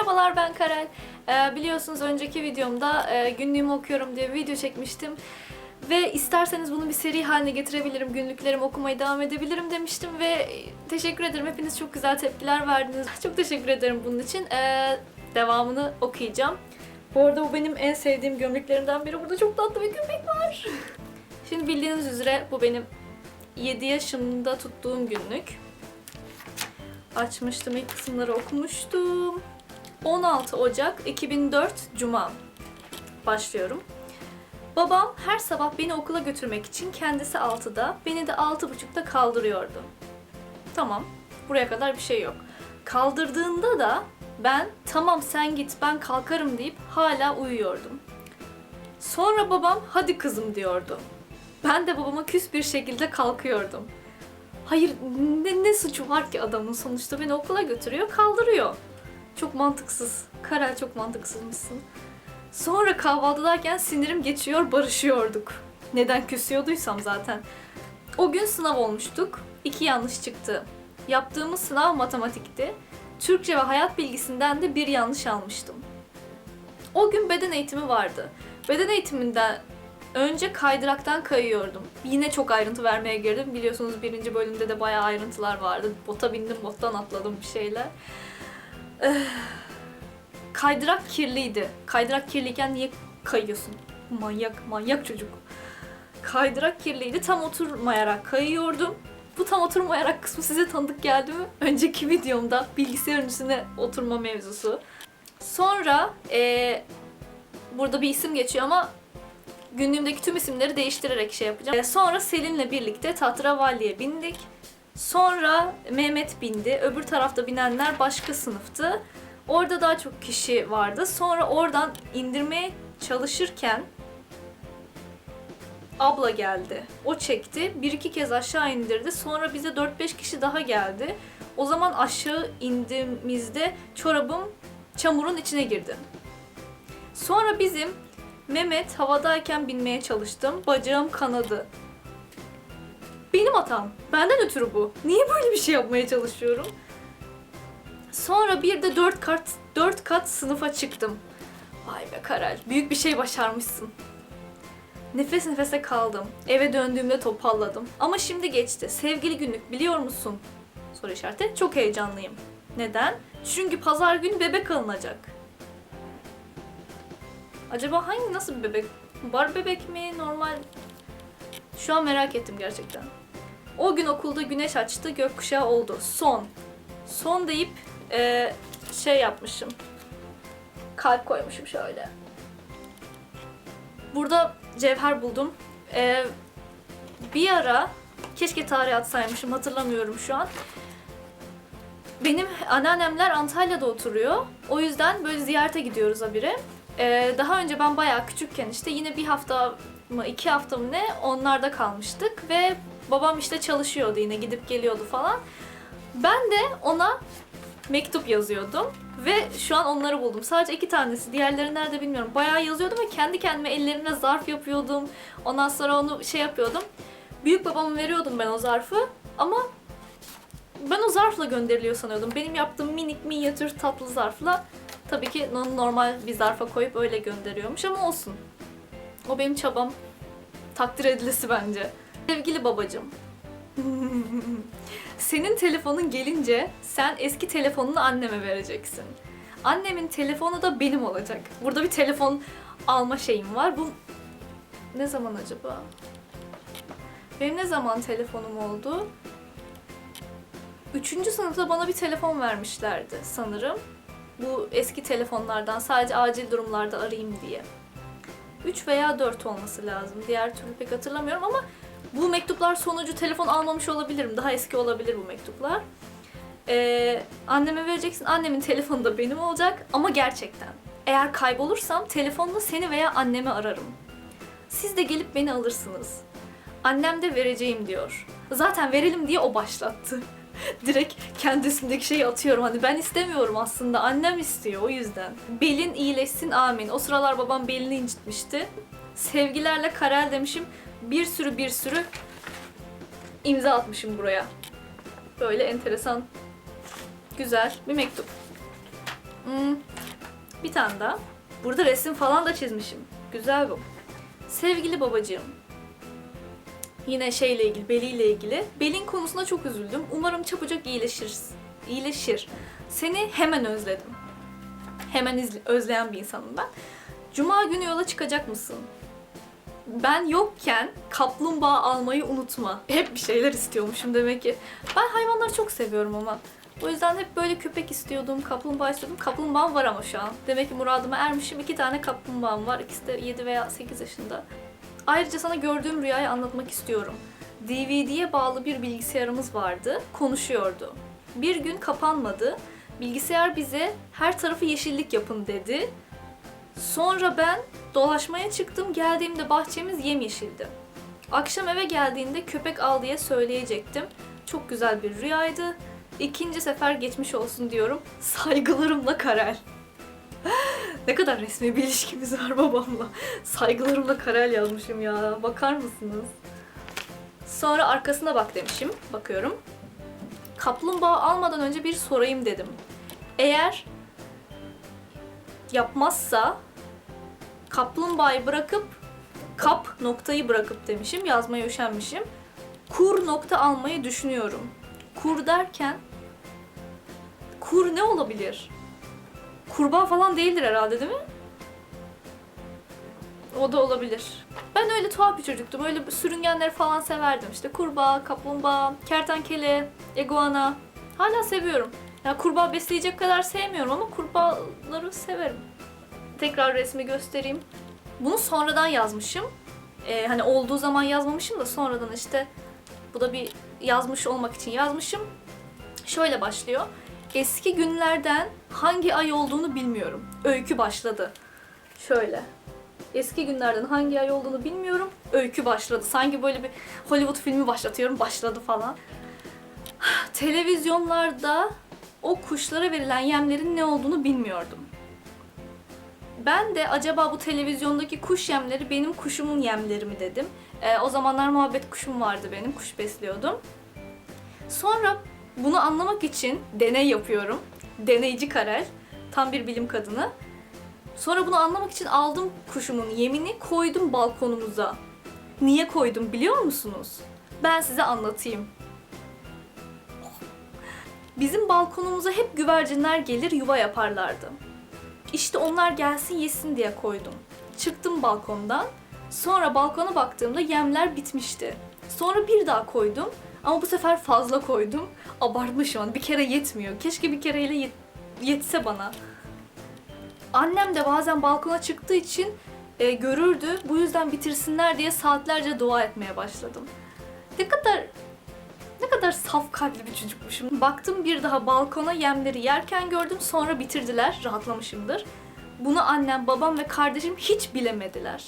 Merhabalar ben Karel. Ee, biliyorsunuz önceki videomda e, günlüğümü okuyorum diye bir video çekmiştim. Ve isterseniz bunu bir seri haline getirebilirim, günlüklerimi okumaya devam edebilirim demiştim ve e, teşekkür ederim. Hepiniz çok güzel tepkiler verdiniz. Çok teşekkür ederim bunun için. Ee, devamını okuyacağım. Bu arada bu benim en sevdiğim gömleklerimden biri. Burada çok tatlı bir gömlek var. Şimdi bildiğiniz üzere bu benim 7 yaşımda tuttuğum günlük. Açmıştım, ilk kısımları okumuştum. 16 Ocak 2004 Cuma. Başlıyorum. Babam her sabah beni okula götürmek için kendisi 6'da, beni de 6.30'da kaldırıyordu. Tamam, buraya kadar bir şey yok. Kaldırdığında da ben tamam sen git ben kalkarım deyip hala uyuyordum. Sonra babam hadi kızım diyordu. Ben de babama küs bir şekilde kalkıyordum. Hayır ne, ne suçu var ki adamın sonuçta beni okula götürüyor kaldırıyor. Çok mantıksız. Karel çok mantıksızmışsın. Sonra kahvaltıdayken sinirim geçiyor barışıyorduk. Neden küsüyorduysam zaten. O gün sınav olmuştuk. İki yanlış çıktı. Yaptığımız sınav matematikti. Türkçe ve hayat bilgisinden de bir yanlış almıştım. O gün beden eğitimi vardı. Beden eğitiminden önce kaydıraktan kayıyordum. Yine çok ayrıntı vermeye girdim. Biliyorsunuz birinci bölümde de bayağı ayrıntılar vardı. Bota bindim, bottan atladım bir şeyler. Kaydırak kirliydi. Kaydırak kirliyken niye kayıyorsun? Manyak, manyak çocuk. Kaydırak kirliydi. Tam oturmayarak kayıyordum. Bu tam oturmayarak kısmı size tanıdık geldi mi? Önceki videomda bilgisayarın üstüne oturma mevzusu. Sonra eee, burada bir isim geçiyor ama günlüğümdeki tüm isimleri değiştirerek şey yapacağım. Eee, Sonra Selin'le birlikte Tahterevalli'ye bindik. Sonra Mehmet bindi. Öbür tarafta binenler başka sınıftı. Orada daha çok kişi vardı. Sonra oradan indirmeye çalışırken abla geldi. O çekti. Bir iki kez aşağı indirdi. Sonra bize 4-5 kişi daha geldi. O zaman aşağı indiğimizde çorabım çamurun içine girdi. Sonra bizim Mehmet havadayken binmeye çalıştım. Bacağım kanadı. Benim hatam. Benden ötürü bu. Niye böyle bir şey yapmaya çalışıyorum? Sonra bir de dört kat, dört kat sınıfa çıktım. Vay be Karel, büyük bir şey başarmışsın. Nefes nefese kaldım. Eve döndüğümde topalladım. Ama şimdi geçti. Sevgili günlük biliyor musun? Soru işareti. Çok heyecanlıyım. Neden? Çünkü pazar günü bebek alınacak. Acaba hangi nasıl bir bebek? Bar bebek mi? Normal? Şu an merak ettim gerçekten. O gün okulda güneş açtı, gökkuşağı oldu. Son. Son deyip e, şey yapmışım. Kalp koymuşum şöyle. Burada cevher buldum. E, bir ara keşke tarih atsaymışım hatırlamıyorum şu an. Benim anneannemler Antalya'da oturuyor. O yüzden böyle ziyarete gidiyoruz habire. Ee, daha önce ben bayağı küçükken işte yine bir hafta mı iki hafta mı ne onlarda kalmıştık ve babam işte çalışıyordu yine gidip geliyordu falan. Ben de ona mektup yazıyordum ve şu an onları buldum. Sadece iki tanesi. Diğerleri nerede bilmiyorum. Bayağı yazıyordum ve kendi kendime ellerimle zarf yapıyordum. Ondan sonra onu şey yapıyordum. Büyük babama veriyordum ben o zarfı ama ben o zarfla gönderiliyor sanıyordum. Benim yaptığım minik minyatür tatlı zarfla tabii ki onu normal bir zarfa koyup öyle gönderiyormuş ama olsun. O benim çabam. Takdir edilisi bence. Sevgili babacım. Senin telefonun gelince sen eski telefonunu anneme vereceksin. Annemin telefonu da benim olacak. Burada bir telefon alma şeyim var. Bu ne zaman acaba? Benim ne zaman telefonum oldu? Üçüncü sınıfta bana bir telefon vermişlerdi sanırım. Bu eski telefonlardan sadece acil durumlarda arayayım diye. 3 veya 4 olması lazım. Diğer türlü pek hatırlamıyorum ama bu mektuplar sonucu telefon almamış olabilirim. Daha eski olabilir bu mektuplar. Ee, anneme vereceksin. Annemin telefonu da benim olacak ama gerçekten. Eğer kaybolursam telefonla seni veya annemi ararım. Siz de gelip beni alırsınız. Annem de vereceğim diyor. Zaten verelim diye o başlattı. Direkt kendisindeki şeyi atıyorum. Hani ben istemiyorum aslında. Annem istiyor o yüzden. Belin iyileşsin amin. O sıralar babam belini incitmişti. Sevgilerle Karel demişim. Bir sürü bir sürü imza atmışım buraya. Böyle enteresan, güzel bir mektup. Hmm, Bir tane daha. Burada resim falan da çizmişim. Güzel bu. Sevgili babacığım. Yine şeyle ilgili, beliyle ilgili. Belin konusunda çok üzüldüm. Umarım çabucak iyileşir. İyileşir. Seni hemen özledim. Hemen özleyen bir insanım ben. Cuma günü yola çıkacak mısın? Ben yokken kaplumbağa almayı unutma. Hep bir şeyler istiyormuşum demek ki. Ben hayvanları çok seviyorum ama. O yüzden hep böyle köpek istiyordum, kaplumbağa istiyordum. Kaplumbağam var ama şu an. Demek ki muradıma ermişim. İki tane kaplumbağam var. İkisi de 7 veya 8 yaşında. Ayrıca sana gördüğüm rüyayı anlatmak istiyorum. DVD'ye bağlı bir bilgisayarımız vardı. Konuşuyordu. Bir gün kapanmadı. Bilgisayar bize her tarafı yeşillik yapın dedi. Sonra ben dolaşmaya çıktım. Geldiğimde bahçemiz yemyeşildi. Akşam eve geldiğinde köpek al diye söyleyecektim. Çok güzel bir rüyaydı. İkinci sefer geçmiş olsun diyorum. Saygılarımla Karel. Ne kadar resmi bir ilişkimiz var babamla. Saygılarımla Karel yazmışım ya. Bakar mısınız? Sonra arkasına bak demişim. Bakıyorum. Kaplumbağa almadan önce bir sorayım dedim. Eğer yapmazsa kaplumbağayı bırakıp kap noktayı bırakıp demişim. Yazmaya üşenmişim. Kur nokta almayı düşünüyorum. Kur derken kur ne olabilir? Kurbağa falan değildir herhalde değil mi? O da olabilir. Ben öyle tuhaf bir çocuktum. Öyle sürüngenleri falan severdim. İşte kurbağa, kaplumbağa, kertenkele, iguana. Hala seviyorum. Ya kurbağa besleyecek kadar sevmiyorum ama kurbağaları severim. Tekrar resmi göstereyim. Bunu sonradan yazmışım. Ee, hani olduğu zaman yazmamışım da sonradan işte bu da bir yazmış olmak için yazmışım. Şöyle başlıyor. Eski günlerden hangi ay olduğunu bilmiyorum. Öykü başladı. Şöyle. Eski günlerden hangi ay olduğunu bilmiyorum. Öykü başladı. Sanki böyle bir Hollywood filmi başlatıyorum. Başladı falan. Televizyonlarda o kuşlara verilen yemlerin ne olduğunu bilmiyordum. Ben de acaba bu televizyondaki kuş yemleri benim kuşumun yemleri mi dedim. Ee, o zamanlar muhabbet kuşum vardı benim. Kuş besliyordum. Sonra bunu anlamak için deney yapıyorum. Deneyci Karel. Tam bir bilim kadını. Sonra bunu anlamak için aldım kuşumun yemini koydum balkonumuza. Niye koydum biliyor musunuz? Ben size anlatayım. Bizim balkonumuza hep güvercinler gelir yuva yaparlardı. İşte onlar gelsin yesin diye koydum. Çıktım balkondan. Sonra balkona baktığımda yemler bitmişti. Sonra bir daha koydum. Ama bu sefer fazla koydum. Abartmışım. hani Bir kere yetmiyor. Keşke bir kereyle yet- yetse bana. Annem de bazen balkona çıktığı için e, görürdü. Bu yüzden bitirsinler diye saatlerce dua etmeye başladım. Ne kadar ne kadar saf kalpli bir çocukmuşum. Baktım bir daha balkona yemleri yerken gördüm. Sonra bitirdiler. Rahatlamışımdır. Bunu annem, babam ve kardeşim hiç bilemediler.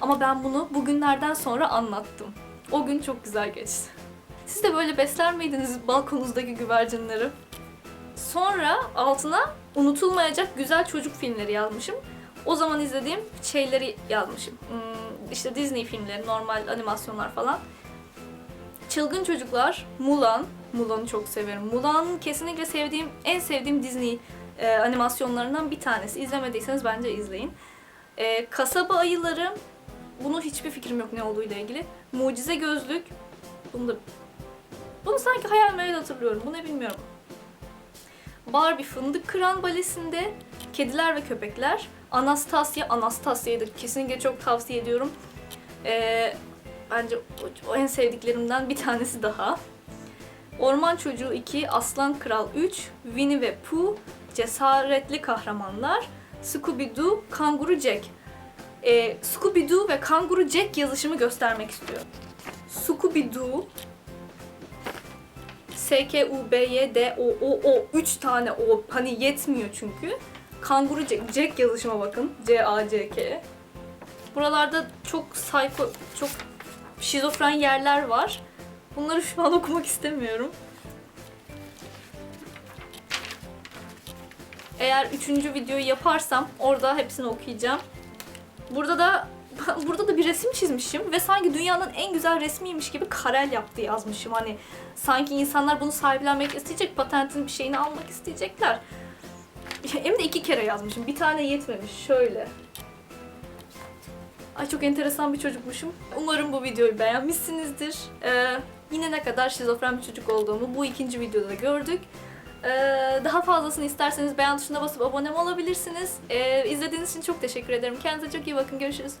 Ama ben bunu bugünlerden sonra anlattım. O gün çok güzel geçti. Siz de böyle besler miydiniz balkonunuzdaki güvercinleri? Sonra altına unutulmayacak güzel çocuk filmleri yazmışım. O zaman izlediğim şeyleri yazmışım. Hmm, işte Disney filmleri, normal animasyonlar falan. Çılgın Çocuklar, Mulan. Mulan'ı çok severim. Mulan kesinlikle sevdiğim, en sevdiğim Disney e, animasyonlarından bir tanesi. İzlemediyseniz bence izleyin. E, Kasaba Ayıları, bunu hiçbir fikrim yok ne olduğuyla ilgili. Mucize Gözlük, bunu da... Bunu sanki hayal meyal hatırlıyorum, bu ne bilmiyorum. Barbie Fındık Kıran Balesi'nde Kediler ve Köpekler. Anastasia, Anastasia'yı da kesinlikle çok tavsiye ediyorum. Ee, bence o, en sevdiklerimden bir tanesi daha. Orman Çocuğu 2, Aslan Kral 3, Winnie ve Pooh, Cesaretli Kahramanlar, Scooby-Doo, Kanguru Jack. Ee, Scooby-Doo ve Kanguru Jack yazışımı göstermek istiyorum. Scooby-Doo S K U B Y D O O O 3 tane O hani yetmiyor çünkü. Kanguru Jack, Jack yazışıma bakın. C A C K. Buralarda çok sayfa çok şizofren yerler var. Bunları şu an okumak istemiyorum. Eğer üçüncü videoyu yaparsam orada hepsini okuyacağım. Burada da burada da bir resim çizmişim ve sanki dünyanın en güzel resmiymiş gibi karel yaptı yazmışım. Hani sanki insanlar bunu sahiplenmek isteyecek, patentin bir şeyini almak isteyecekler. Hem de iki kere yazmışım. Bir tane yetmemiş. Şöyle. Ay çok enteresan bir çocukmuşum. Umarım bu videoyu beğenmişsinizdir. Ee, yine ne kadar şizofren bir çocuk olduğumu bu ikinci videoda gördük. Ee, daha fazlasını isterseniz beğen tuşuna basıp abone olabilirsiniz. Ee, izlediğiniz için çok teşekkür ederim. Kendinize çok iyi bakın. Görüşürüz.